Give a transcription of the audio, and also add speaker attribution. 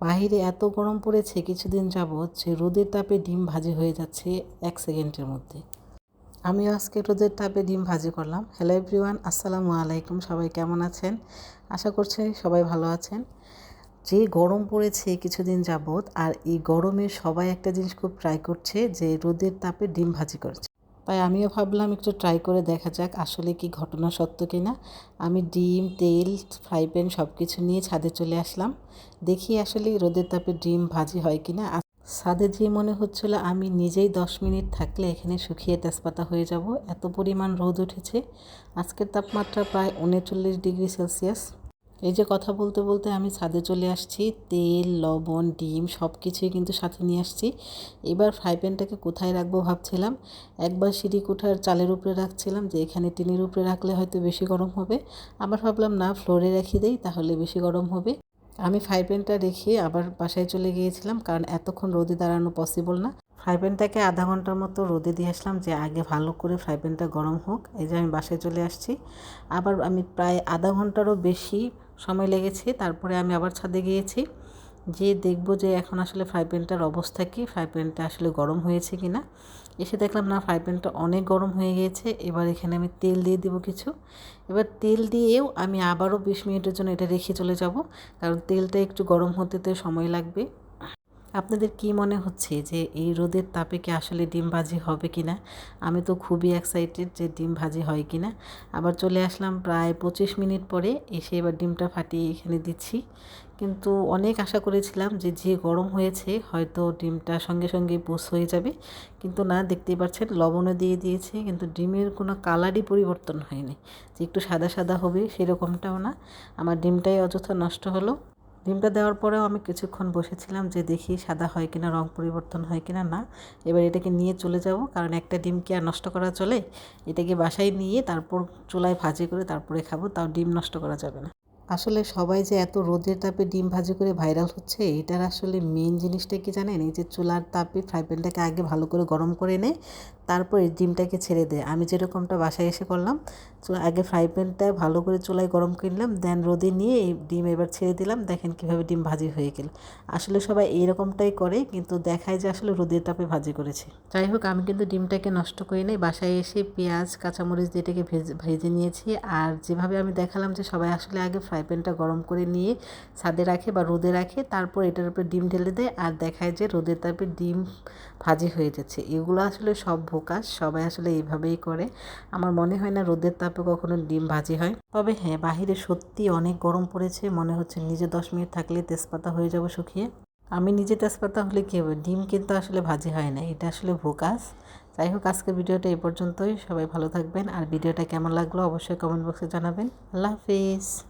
Speaker 1: বাহিরে এত গরম পড়েছে, কিছুদিন যাবৎ যে রোদের তাপে ডিম ভাজি হয়ে যাচ্ছে এক সেকেন্ডের মধ্যে। আমি আজকে রোদের তাপে ডিম ভাজি করলাম। হ্যালো এভরিওয়ান আসসালামু আলাইকুম। সবাই কেমন আছেন? আশা করছি সবাই ভালো আছেন। যে গরম পড়েছে কিছুদিন যাবৎ, আর এই গরমে সবাই একটা জিনিস খুব ট্রাই করছে যে রোদের তাপে ডিম ভাজি করছে। তাই আমিও ভাবলাম একটু ট্রাই করে দেখা যাক আসলে কি ঘটনা সত্য কি না আমি ডিম, তেল ফ্রাই প্যান সব কিছু নিয়ে ছাদে চলে আসলাম। দেখি আসলে রোদের তাপে ডিম ভাজি হয় কি না ছাদে যে মনে হচ্ছিল আমি নিজেই দশ মিনিট থাকলে এখানে শুকিয়ে তেজপাতা হয়ে যাব। এত পরিমাণ রোদ উঠেছে। আজকের তাপমাত্রা প্রায় উনচল্লিশ ডিগ্রি সেলসিয়াস। এই যে কথা বলতে বলতে আমি ছাদে চলে আসছি। তেল, লবণ, ডিম সব কিছুই কিন্তু সাথে নিয়ে আসছি। এবার ফ্রাই প্যানটাকে কোথায় রাখব ভাবছিলাম। একবার সিঁড়ি কোঠার চালের উপরে রাখছিলাম যে এখানে টিনের উপরে রাখলে হয়তো বেশি গরম হবে। আবার ভাবলাম, না, ফ্লোরে রেখে দেই, তাহলে বেশি গরম হবে। আমি ফ্রাই প্যানটা রেখে আবার বাসায় চলে গিয়েছিলাম কারণ এতক্ষণ রোদে দাঁড়ানো পসিবল না। ফ্রাই প্যানটাকে আধা ঘণ্টার মতো রোদে দিয়ে আসলাম যে আগে ভালো করে ফ্রাই প্যানটা গরম হোক। এই যে আমি বাসায় চলে আসছি। আবার আমি প্রায় আধা ঘন্টারও বেশি সময় লেগেছে, তারপরে আমি আবার ছাদে গিয়েছি। যে দেখব যে এখন আসলে ফ্রাই প্যানটার অবস্থা কী, ফ্রাই প্যানটা আসলে গরম হয়েছে কি না। এসে দেখলাম না, ফ্রাই প্যানটা অনেক গরম হয়ে গিয়েছে, এবার এখানে আমি তেল দিয়ে দেবো কিছু। এবার তেল দিয়েও আমি আবারও বিশ মিনিটের জন্য এটা রেখে চলে যাব, কারণ তেলটা একটু গরম হতে তো সময় লাগবে। আপনাদের কি মনে হচ্ছে যে এই রোদের তাপে কি আসলে ডিম ভাজি হবে কি না আমি তো খুবই এক্সাইটেড যে ডিম ভাজি হয় কি না আবার চলে আসলাম প্রায় পঁচিশ মিনিট পরে এসে এবার ডিমটা ফাটিয়ে এখানে দিচ্ছি। কিন্তু অনেক আশা করেছিলাম যে যে গরম হয়েছে হয়তো ডিমটা সঙ্গে সঙ্গে পোষ হয়ে যাবে। কিন্তু না, দেখতেই পাচ্ছেন লবণও দিয়ে দিয়েছে, কিন্তু ডিমের কোনো কালারই পরিবর্তন হয়নি। যে একটু সাদা সাদা হবে সেরকমটাও না। আমার ডিমটাই অযথা নষ্ট হলো। ডিমটা দেওয়ার পরেও আমি কিছুক্ষণ বসেছিলাম যে দেখি সাদা হয় কিনা, রং পরিবর্তন হয় কিনা, না। এবার এটাকে নিয়ে চলে যাব, কারণ একটা ডিম কি আর নষ্ট করা চলে? এটাকে বাসায় নিয়ে তারপর চুলায় ভাজি করে তারপরে খাব, তাও ডিম নষ্ট করা যাবে না। আসলে সবাই যে এত রোদের তাপে ডিম ভাজি করে ভাইরাল হচ্ছে, এটার আসলে মেন জিনিসটা কি জানেন? এই যে চুলার তাপে ফ্রাই প্যানটাকে আগে ভালো করে গরম করে নেয় তারপরে ডিমটাকে ছেড়ে দেয় আমি যেরকমটা বাসায় এসে করলাম আগে ফ্রাই প্যানটা ভালো করে চুলায় গরম করে নিলাম দেন রোদে নিয়ে এই ডিম এবার ছেড়ে দিলাম, দেখেন কীভাবে ডিম ভাজি হয়ে গেল। আসলে সবাই এইরকমটাই করে, কিন্তু দেখায় যে আসলে রোদের তাপে ভাজি করেছে। যাই হোক, আমি কিন্তু ডিমটাকে নষ্ট করে নেই, বাসায় এসে পেঁয়াজ, কাঁচামরিচ দিয়ে এটাকে ভেজে ভেজে নিয়েছি, আর যেভাবে আমি দেখালাম যে সবাই আসলে আগে ফ্রাই প্যানটা গরম করে নিয়ে ছাদে রাখে বা রোদে রাখে, তারপর এটার উপরে ডিম ঢেলে দেয়, আর দেখায় যে রোদের তাপে ডিম ভাজি হয়ে যাচ্ছে। এগুলো আসলে সব ভোকাস সবাই আসলে এইভাবেই করে। আমার মনে হয় না রোদের তাপে কখনো ডিম ভাজি হয়? তবে হ্যাঁ বাহিরে সত্যি অনেক গরম পড়েছে। মনে হচ্ছে নিজে দশ মিনিট থাকলে তেজপাতা হয়ে যাব শুকিয়ে। আমি নিজে তেজপাতা হলে কী হবে? ডিম কিন্তু আসলে ভাজি হয় না। এটা আসলে ভোকাস। যাই হোক, আজকের ভিডিওটা এই পর্যন্তই। সবাই ভালো থাকবেন। আর ভিডিওটা কেমন লাগল অবশ্যই কমেন্ট বক্সে জানাবেন। আল্লাহ হাফিজ।